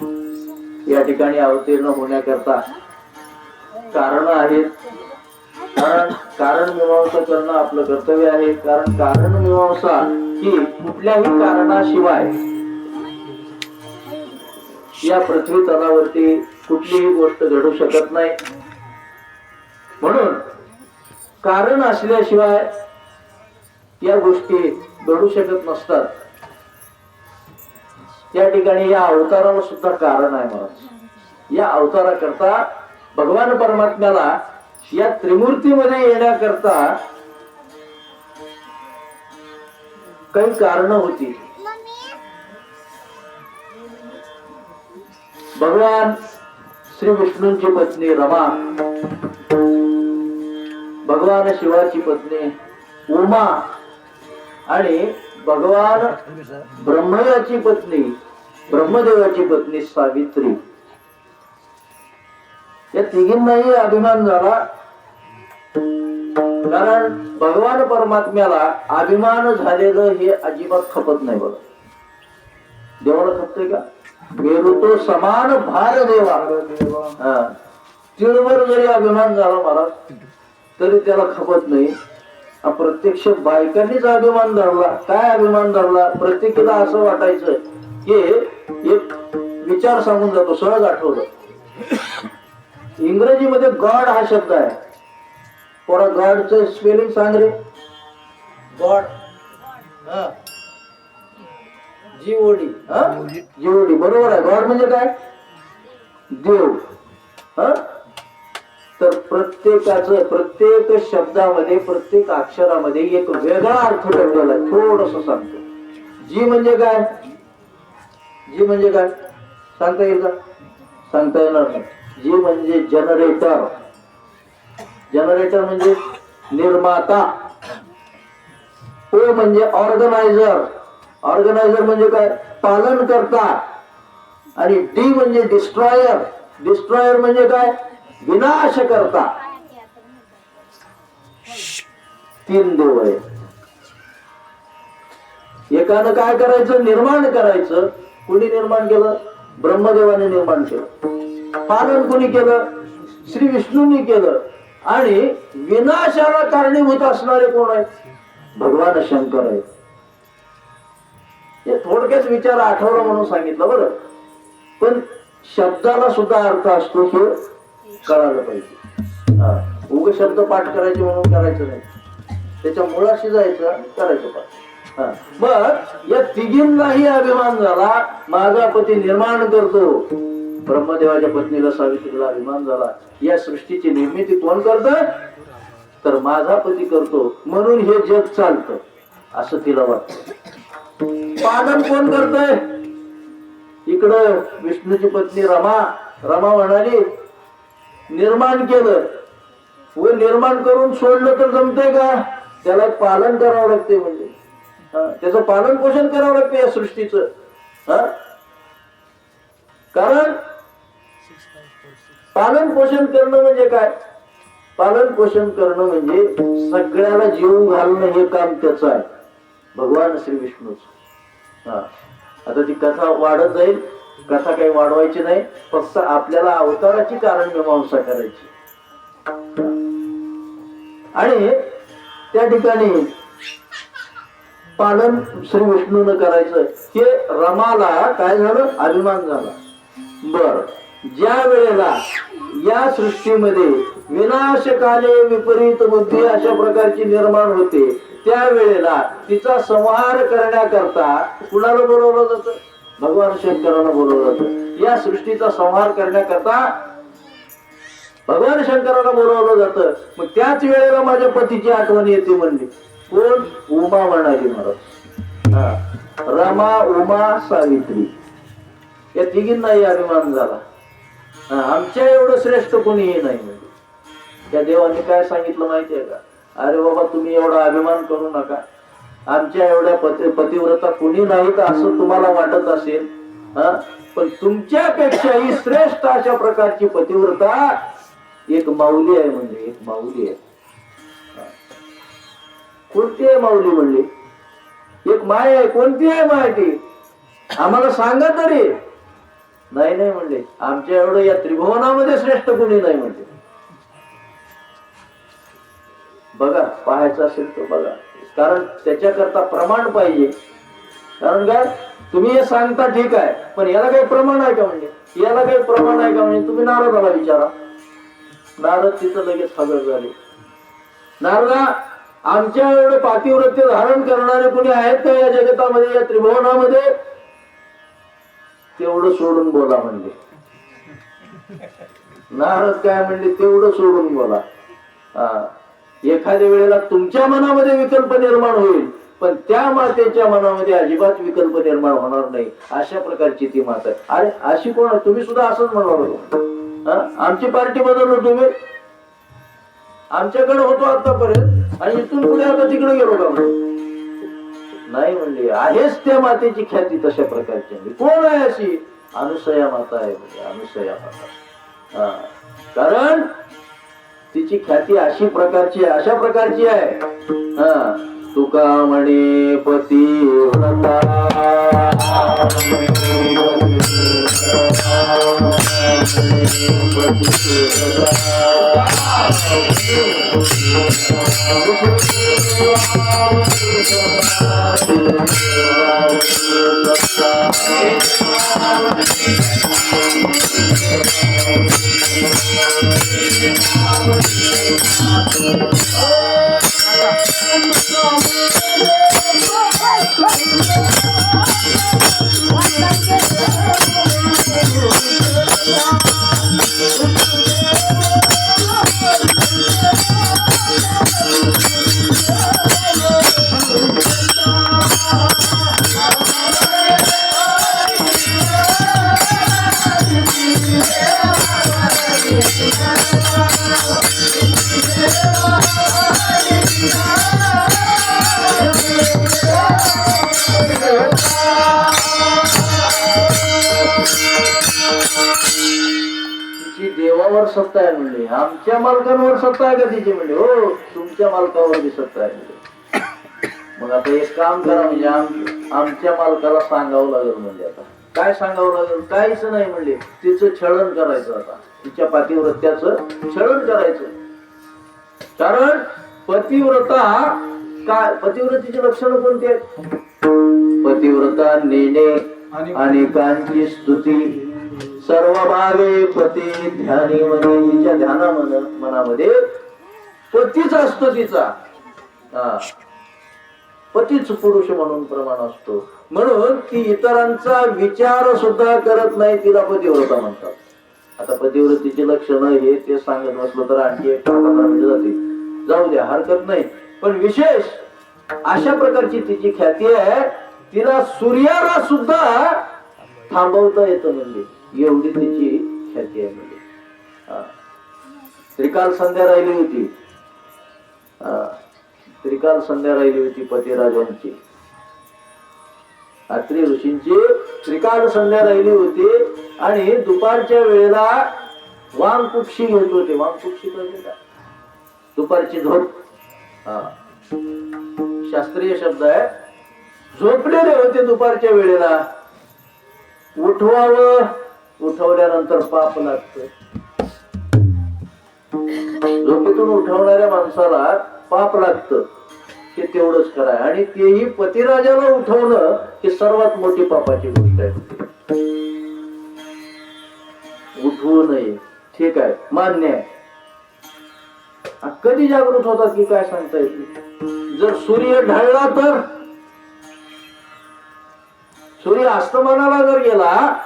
या ठिकाणी अवतीर्ण होण्याकरता कारण आहेत कारण कारण मीमांसा करणं आपलं कर्तव्य आहे. कारण कारण मीमांसा ही कुठल्याही कारणाशिवाय या पृथ्वी तलावरती कुठलीही गोष्ट घडू शकत नाही. म्हणून कारण असल्याशिवाय या गोष्टी घडू शकत नसतात. त्या ठिकाणी या अवताराला सुद्धा कारण आहे महाराज या अवताराकरता भगवान परमात्म्याला या त्रिमूर्तीमध्ये येण्याकरता काही कारण होती. भगवान श्री विष्णूंची पत्नी रमा भगवान शिवाची पत्नी उमा आणि भगवान ब्रह्मयाची पत्नी ब्रह्मदेवाची पत्नी सावित्री. या तिघींनाही अभिमान झाला. कारण भगवान परमात्म्याला अभिमान झालेलं हे अजिबात खपत नाही बघा. देवाला खपतोय का? मेरू तो समान भार देवा. हा. तिळभर जरी अभिमान झाला महाराज तरी त्याला खपत नाही. प्रत्यक्ष बायकांनीच अभिमान धरला. काय अभिमान धरला? प्रत्येकीला असं वाटायचं की एक विचार सांगून जातो सहज आठवलं इंग्रजीमध्ये गॉड हा शब्द आहे. थोडा गॉडचं स्पेलिंग सांग रे? गॉड. जीओडी. जीओडी. बरोबर आहे. गॉड म्हणजे काय? देव. हा? तर प्रत्येकाचं प्रत्येक शब्दामध्ये प्रत्येक अक्षरामध्ये एक वेगळा अर्थ दडलेला आहे. थोडस सांगतो. जी म्हणजे काय? जी म्हणजे काय? सांगता येईल का? सांगता येणार नाही. जी म्हणजे जनरेटर जनरेटर म्हणजे निर्माता. ओ म्हणजे ऑर्गनायझर ऑर्गनायझर म्हणजे काय? पालन करता आणि डी म्हणजे डिस्ट्रॉयर डिस्ट्रॉयर म्हणजे काय? विनाश करता तीन देव आहे एकानं काय करायचं? निर्माण करायचं. कुणी निर्माण केलं? ब्रह्मदेवाने निर्माण केलं. पालन कुणी केलं? श्री विष्णूंनी केलं. आणि विनाशाला कारणीभूत असणारे कोण आहेत? भगवान शंकर आहेत. हे थोडक्यात विचार आठवला म्हणून सांगितलं बरं. पण शब्दाला सुद्धा अर्थ असतो की कळालं पाहिजे. हा. उग शब्द पाठ करायचे म्हणून करायचं नाही. त्याच्या मुळाशी जायचं करायचं पाठ. हा. मग या तिघींनाही अभिमान झाला माझा पती निर्माण करतो. ब्रह्मदेवाच्या पत्नीला सावित्रीला अभिमान झाला. या सृष्टीची निर्मिती कोण करत? तर माझा पती करतो. म्हणून हे जग चालतं असं तिला वाटत. पालन कोण करतय? इकडं विष्णूची पत्नी रमा. रमा म्हणाली निर्माण केलं. व निर्माण करून सोडलं तर जमतंय का? त्याला पालन करावं लागते म्हणजे. त्याचं पालन पोषण करावं लागते या सृष्टीचं. हा? कारण पालन पोषण करणं म्हणजे काय? पालन पोषण करणं म्हणजे सगळ्याला जीव घालणं हे काम त्याचं आहे. भगवान श्री विष्णूच. हा. आता ती कथा वाढत जाईल. कथा काही वाढवायची नाही फक्त आपल्याला अवताराची कारण मीमांसा करायची. आणि त्या ठिकाणी पालन श्री विष्णून करायचं. हे रमाला काय झालं? अभिमान झाला. बर ज्या वेळेला या सृष्टीमध्ये विनाशकाले विपरीत बुद्धी अशा प्रकारची निर्माण होते त्यावेळेला तिचा संहार करण्याकरता कुणाला बोलवलं जातं? भगवान शंकराला बोलवलं जातं या सृष्टीचा संहार करण्याकरता भगवान शंकराला बोलवलं जातं. मग त्याच वेळेला माझ्या पतीची आठवण येते म्हणली. कोण? उमा म्हणाली महाराज. रमा उमा सावित्री. या तिघींनाही अभिमान झाला. आमच्या एवढं श्रेष्ठ कोणीही नाही म्हणजे त्या देवाने काय सांगितलं माहितीये का? अरे बाबा तुम्ही एवढा अभिमान करू नका. आमच्या एवढ्या पती पतिव्रता कुणी नाहीत असं तुम्हाला वाटत असेल हा? पण तुमच्यापेक्षाही श्रेष्ठ अशा प्रकारची पतिव्रता एक माऊली आहे म्हणजे एक माऊली आहे. कोणती आहे माऊली म्हणली? एक माय आहे कोणती आहे माय ती? आम्हाला सांगा तरी. नाही नाही म्हणले. आमच्या एवढं या त्रिभुवनामध्ये श्रेष्ठ कोणी नाही म्हणले. बघा पाहायचं असेल तर बघा. कारण त्याच्याकरता प्रमाण पाहिजे. कारण काय? तुम्ही हे सांगता ठीक आहे पण याला काही प्रमाण आहे का म्हणजे? याला काही प्रमाण आहे का म्हणजे? तुम्ही नारदाला विचारा. नारद तिथं लगेच हजर झाले. नारदा आमच्या एवढे पातिव्रत्य धारण करणारे कुणी आहेत का या जगतामध्ये या त्रिभुवनामध्ये? तेवढं सोडून बोला म्हणजे. नारद काय म्हणले तेवढं सोडून बोला. हा. एखाद्या वेळेला तुमच्या मनामध्ये विकल्प निर्माण होईल पण त्या मातेच्या मनामध्ये अजिबात विकल्प निर्माण होणार नाही अशा प्रकारची ती माता. आणि अरे अशी कोण तुम्ही सुद्धा असंच म्हणणार होतो आमची पार्टी बदललो तुम्ही. आमच्याकडे होतो आतापर्यंत आणि इथून पुढे आता तिकडे गेलो का म्हणून? नाही म्हणले आहेच त्या मातेची ख्याती तशा प्रकारची. कोण आहे अशी? अनुसया माता आहे म्हणजे अनुसया माता. हा. कारण तिची ख्याती अशी प्रकारची अशा प्रकारची आहे. हा तुका म्हणे पती तिची सत्ता आहे म्हणले. आमच्या मालकांवर सत्ता आहे का तिची म्हणले? हो तुमच्या मालकावर बी सत्ता आहे म्हणले. मग आता एक काम करा म्हणजे आम- आमच्या मालकाला सांगावं लागेल म्हणजे आता. काय सांगावं लागेल? काहीच नाही म्हणले. तिचं छळण करायचं आता. तिच्या पातिव्रत्याचं छळण करायचं. कारण पतिव्रता काय पतिव्रतेची लक्षणं कोणती आहेत? पतिव्रता नेणे अनेकांची स्तुती. सर्व भावे पती ध्यानी मने तिच्या ध्याना मन मनामध्ये पतीच असतो तिचा. हा. पतीच पुरुष म्हणून प्रमाण असतो. म्हणून ती इतरांचा विचार सुद्धा करत नाही तिला पतिव्रता म्हणतात. आता पतिव्रतीची लक्षणं हे ते सांगत नसलं तर आणखी एक म्हणजे जाते. जाऊ द्या हरकत नाही. पण विशेष अशा प्रकारची तिची ख्याती आहे तिला सूर्याला सुद्धा थांबवता येतं म्हणजे. एवढी त्याची ख्याती आहे म्हणजे. त्रिकाल संध्या राहिली होती. त्रिकाल संध्या राहिली होती पतिराजांची. अत्री ऋषींची त्रिकाल संध्या राहिली होती आणि दुपारच्या वेळेला वाम कुक्षी घेत होते. वाम कुक्षी का? दुपारची झोप. हा. शास्त्रीय शब्द आहे. झोपलेले होते दुपारच्या वेळेला. उठवावं. उठवल्यानंतर पाप लागत. झोपेतून उठवणाऱ्या माणसाला पाप लागतं हे तेवढंच कराय आणि तेही पतिराजाला उठवणं ही सर्वात मोठी पापाची गोष्ट आहे. उठवू नये. ठीक आहे. मान्य आहे. कधी जागृत होतात की काय सांगता येईल जर सूर्य ढळला तर? सूर्य अस्तमानाला जर गेला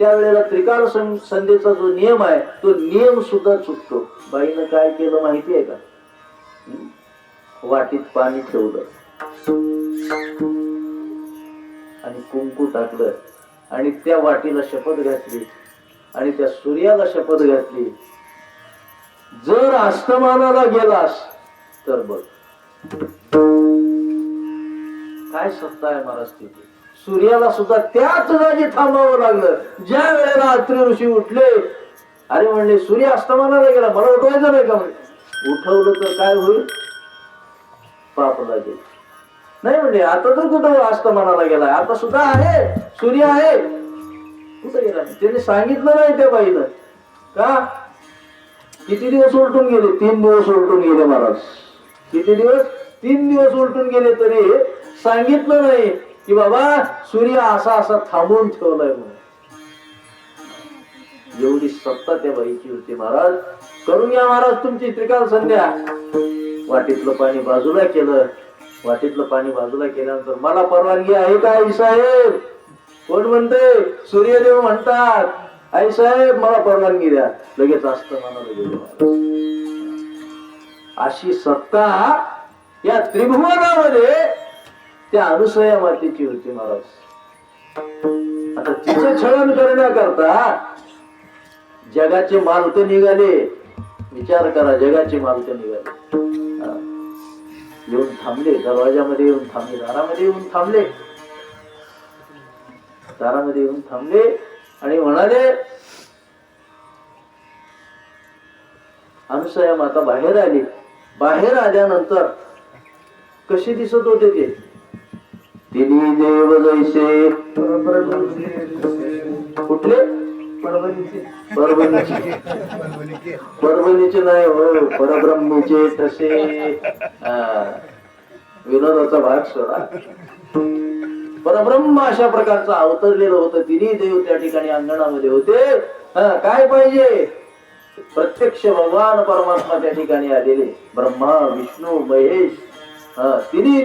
त्यावेळेला त्रिकाल सं- संध्येचा जो नियम आहे तो नियम सुद्धा चुकतो. बाईनं काय केलं माहिती आहे का वाटीत पाणी ठेवलं. आणि कुंकू टाकलं. आणि त्या वाटीला शपथ घातली. आणि त्या सूर्याला शपथ घातली. जर आस्तमानाला गेलास तर बघ. काय सत्ता आहे महाराज तिथे सूर्याला सुद्धा त्याच जागी थांबावं लागलं. ज्या वेळेला अत्री ऋषी उठले अरे म्हणले सूर्य अस्तमानाला गेला मला उठवायचं नाही का म्हणजे उठवलं तर काय होईल? पाप नाही म्हणजे आता तर कुठं अस्तमानाला गेलाय आता सुद्धा आहे सूर्य आहे. कुठं गेला? त्याने सांगितलं नाही त्या बाईनं का? किती दिवस उलटून गेले? तीन दिवस उलटून गेले महाराज. किती दिवस? तीन दिवस उलटून गेले तरी सांगितलं नाही. की बाबा सूर्य असा असा थांबवून ठेवलाय म्हणून. एवढी सत्ता त्या बाईची होती महाराज. करून घ्या महाराज तुमची त्रिकाल संध्या. वाटीतलं पाणी बाजूला केलं. वाटीतलं पाणी बाजूला केल्यानंतर मला परवानगी आहे का आई साहेब? कोण म्हणते? सूर्यदेव म्हणतात. आई साहेब मला परवानगी द्या. लगेच असतं मला लगेच अशी सत्ता या त्रिभुवनामध्ये त्या अनुसया मातेची होती महाराज? आता तिचं छळन करण्याकरता जगाचे मालक निघाले. विचार करा जगाचे मालक निघाले. येऊन थांबले दरवाजामध्ये येऊन थांबले दारामध्ये येऊन थांबले. दारामध्ये येऊन थांबले आणि म्हणाले अनुसया माता बाहेर आली. बाहेर आल्यानंतर कशी दिसत होते ते? तिन्ही देव जैसे. कुठले? परभणीचे. परभणीचे नाही हो परब्रह्मीचे तसे. विनोदाचा भाग सोडा. परब्रह्म अशा प्रकारचं अवतरलेलं होतं. तिन्ही देव त्या ठिकाणी अंगणामध्ये होते. हा, काय पाहिजे? प्रत्यक्ष भगवान परमात्मा त्या ठिकाणी आलेले. ब्रह्मा विष्णू महेश. हा, तिन्ही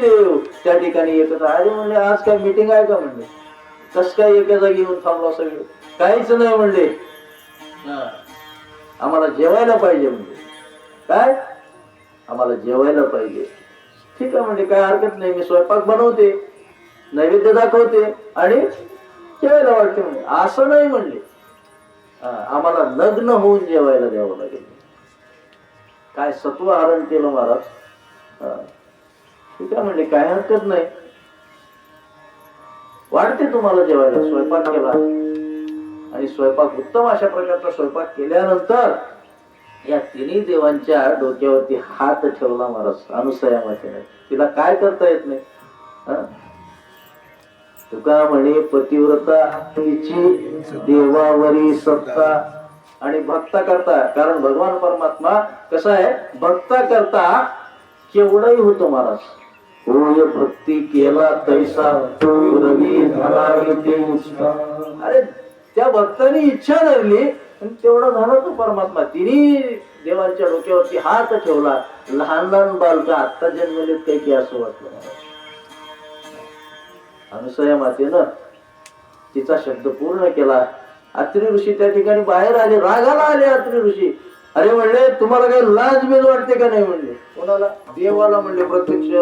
त्या ठिकाणी येत होता अरे म्हणले आज काय मीटिंग आहे का? म्हणले. कस काय एका जागी येऊन थांबलो सगळे? काहीच नाही म्हणले. हा. आम्हाला जेवायला पाहिजे म्हणजे काय? आम्हाला जेवायला पाहिजे. ठीक आहे म्हणजे काय हरकत नाही. मी स्वयंपाक बनवते नैवेद्य दाखवते आणि जेवायला वाटते म्हणजे असं नाही म्हणले. हा, आम्हाला लग्न होऊन जेवायला द्यावं लागेल. काय सत्व हरण केलं महाराज? ठीक आहे म्हणजे काय हरकत नाही. वाढते तुम्हाला जेवायला. स्वयंपाक केला. आणि स्वयंपाक उत्तम अशा प्रकारचा स्वयंपाक केल्यानंतर या तिन्ही देवांच्या डोक्यावरती हात ठेवला महाराज. अनुसयामध्ये तिला काय करता येत नाही? तुका म्हणे पतिव्रता तिची देवावरी सत्ता आणि भक्ता करता. कारण भगवान परमात्मा कसा आहे? भक्ता करता केवढाही होतो महाराज. होय भक्ती केला तैसा रवी ते अरे त्या भक्ताने इच्छा धरली आणि तेवढा झाला तो परमात्मा. तिने देवांच्या डोक्यावरती हात ठेवला लहान लहान बालक आत्ता जन्मलेत काही की असं वाटलं अनुसया मातेनं तिचा शब्द पूर्ण केला. अत्री ऋषी त्या ठिकाणी बाहेर आले रागाला आले अत्री ऋषी अरे म्हणले तुम्हाला काही लाज बीज वाटते का नाही म्हणले? कोणाला? देवाला म्हणले प्रत्यक्ष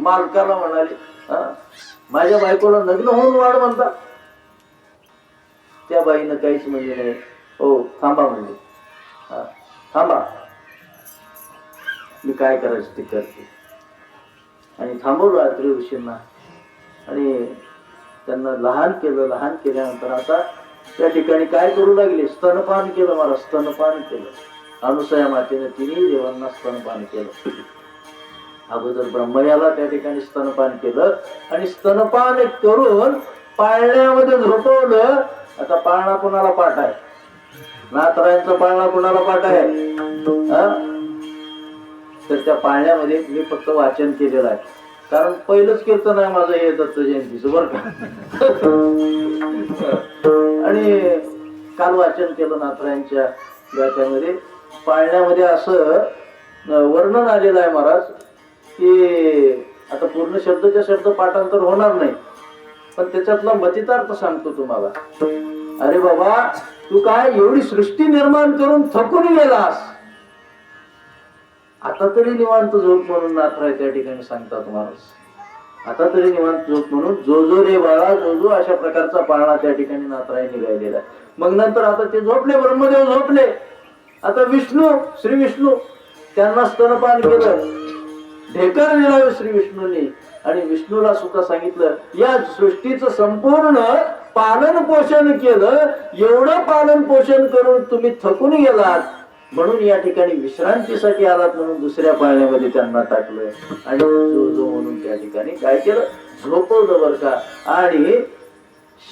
मालकाला म्हणाले. माझ्या बायकोला लग्न होऊन वाढ म्हणता. त्या बाईनं काहीच म्हणजे नाही. हो थांबा म्हणले. हा, थांबा. मी काय करायचं ते करते. आणि थांबवलं रात्री ऋषींना आणि त्यांना लहान केलं लहान केल्यानंतर आता त्या ठिकाणी काय करू लागले? स्तनपान केलं मला स्तनपान केलं. अनुसया मातेने तिन्ही देवांना स्तनपान केलं. अगोदर ब्रह्मयाला त्या ठिकाणी स्तनपान केलं आणि स्तनपान करून पाळण्यामध्ये झोपवलं. आता पाळणा कुणाला पाठ आहे? नातरायांचा पाळणा कुणाला पाठ आहे? तर त्या पाळण्यामध्ये मी फक्त वाचन केलेलं आहे. कारण पहिलंच कीर्तन आहे माझं हे दत्त जयंतीचं बरं का? आणि काल वाचन केलं नातरायांच्या याच्यामध्ये पाळण्यामध्ये असं वर्णन आलेलं आहे महाराज की आता पूर्ण शब्दच्या शब्द पाठांतर होणार नाही. पण त्याच्यातला मतितार्थ सांगतो तुम्हाला. अरे बाबा तू काय एवढी सृष्टी निर्माण करून थकून गेलास? आता तरी निवांत झोप म्हणून नाथराय त्या ठिकाणी सांगतात महाराज आता तरी निवांत झोप म्हणून जो जो रे बाळा जो जो अशा प्रकारचा पाळणा त्या ठिकाणी नाथराय निघालेला आहे. मग नंतर आता ते झोपले ब्रह्मदेव झोपले. आता विष्णू श्री विष्णू त्यांना स्तनपान केलं. ढेकर दिला श्री विष्णूंनी. आणि विष्णूला सुद्धा सांगितलं या सृष्टीचं संपूर्ण पालन पोषण केलं. एवढं पालन पोषण करून तुम्ही थकून गेलात. म्हणून या ठिकाणी विश्रांतीसाठी आलात म्हणून दुसऱ्या पाळण्यामध्ये त्यांना टाकलं. आणि म्हणून त्या ठिकाणी काय केलं? झोपवलं बर का? आणि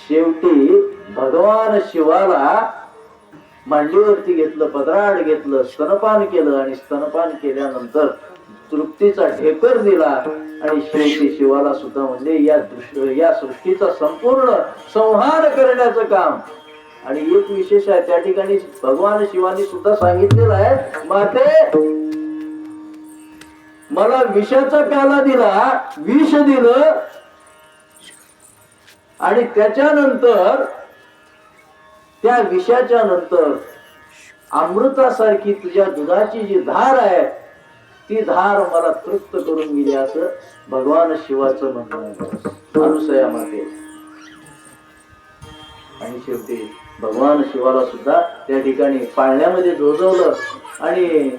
शेवटी भगवान शिवाला मांडीवरती घेतलं पदराड घेतलं स्तनपान केलं आणि स्तनपान केल्यानंतर तृप्तीचा ढेकर दिला आणि शेवटी शिवाला सुद्धा म्हणजे या या सृष्टीचा संपूर्ण संहार करण्याचं काम. आणि एक विशेष आहे त्या ठिकाणी भगवान शिवानी सुद्धा सांगितलेलं आहे माते मला विषाचा प्याला दिला विष दिलं आणि त्याच्यानंतर त्या विषाच्या नंतर अमृतासारखी तुझ्या दुधाची जी धार आहे ती धार मला तृप्त करून गेली असं भगवान शिवाचं म्हणणं अनुसयामध्ये आणि शेवटी भगवान शिवाला सुद्धा त्या ठिकाणी पाळण्यामध्ये झोजवलं आणि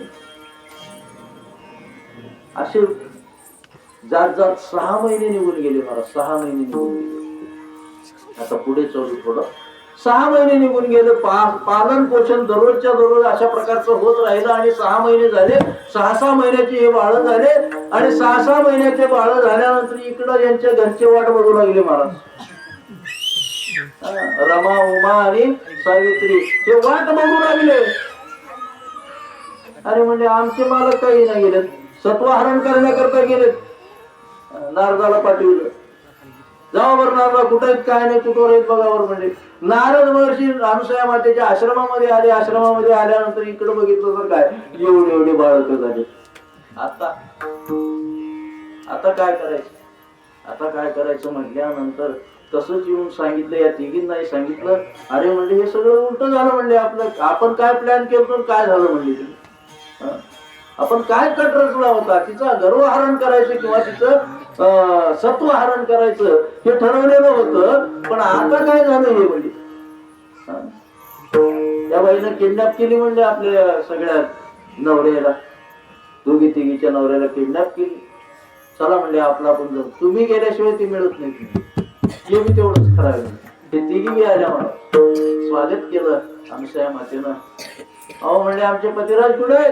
असे जात जात सहा महिने निघून गेले मला सहा महिने निघून गेले. आता पुढे चालू थोडं. सहा महिने निघून गेले. पा- पालन पोषण दररोजच्या दररोज अशा प्रकारचं होत राहिलं आणि सहा महिने झाले. सहा सहा महिन्याचे हे बाळ झाले आणि सहा सहा महिन्याचे बाळ झाल्यानंतर इकडं यांच्या घरचे वाट बघू लागले महाराज. रमा उमा आणि सावित्री हे वाट बघू लागले. अरे म्हणजे आमचे मालक काही नाही गेलेत सत्वहरण करण्याकरता गेलेत नारदाला पाठविलं. जावा बरं नारदा कुठं आहेत काय नाही कुठं आहेत बघा म्हणजे. नारद महर्षी अनुसया मातेच्या आश्रमामध्ये आले. आश्रमामध्ये आल्यानंतर इकडे बघितलं तर काय? एवढे एवढे बाळक झाले. आता आता काय करायचं? आता काय करायचं म्हटल्यानंतर तसंच येऊन सांगितलं या तिघींनाही सांगितलं. अरे म्हणजे हे सगळं उलट झालं म्हणले आपलं. आपण काय प्लॅन केलं काय झालं म्हणले आपण काय कट रचला होता? तिचा गर्वहरण करायचं किंवा तिचं अं, सत्वहरण करायचं हे ठरवलेलं होतं पण आता काय झालं हे म्हणजे? त्या बाईनं किडनॅप केली म्हणजे आपल्या सगळ्या नवऱ्याला. दोघी तिघीच्या नवऱ्याला किडनॅप केली. चला म्हणले आपला आपण जाऊ. तुम्ही गेल्याशिवाय ती मिळत नाही. हे मी तेवढंच खराब आहे. ते तिघी बी आल्या मला. स्वागत केलं आमच्या मातेनं. अहो म्हणले आमचे पतिराज कुठे आहेत?